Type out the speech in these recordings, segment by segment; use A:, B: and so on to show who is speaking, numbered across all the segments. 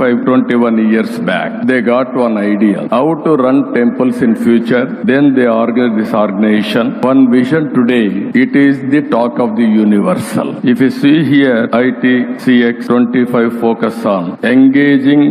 A: five, 21 years back, they got one idea, how to run temples in future. Then they organized this organization. One vision today, it is the talk of the universal. If you see here, IT CX 25 focus on engaging,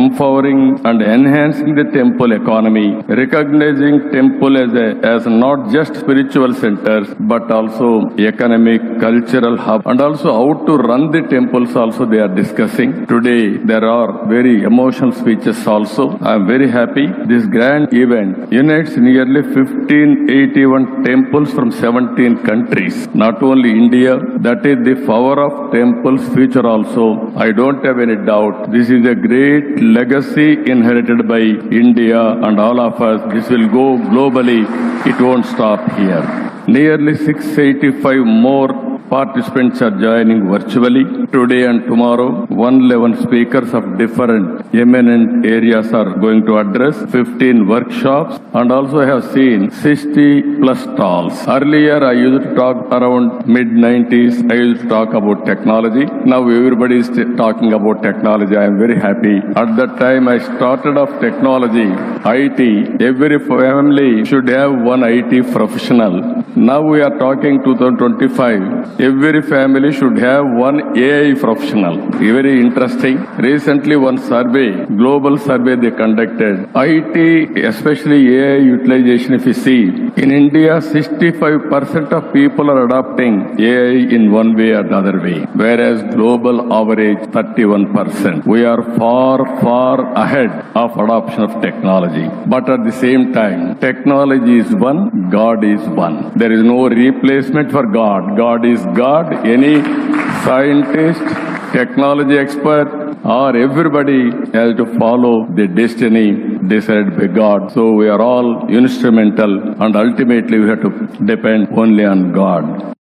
A: empowering and enhancing the temple economy, recognizing temple as, a, as not just spiritual centers, but also economic, cultural hub and also how to run the temples also they are discussing. Today, there are very emotional speeches also. I am very happy. This grand event unites nearly 1581 temples from 17 countries. Not only India, that is the power of temples future also. I don't have any doubt. This is a great legacy inherited by India and all of us. This will go globally. It won't stop here. Nearly 685 more Participants are joining virtually. Today and tomorrow, 111 speakers of different eminent areas are going to address, 15 workshops, and also have seen 60 plus stalls. Earlier, I used to talk around mid-90s, I used to talk about technology. Now everybody is talking about technology. I am very happy. At that time, I started off technology, IT. Every family should have one IT professional. Now we are talking 2025. every family should have one AI professional. Very interesting. Recently, one survey, global survey they conducted. IT, especially AI utilization, if you see, in India, 65% of people are adopting AI in one way or the other way, whereas global average 31%. We are far, far ahead of adoption of technology. But at the same time, technology is one, God is one. There is no replacement for God. God is God, any scientist, technology expert, or everybody has to follow the destiny decided by God. So we are all instrumental and ultimately we have to depend only on God.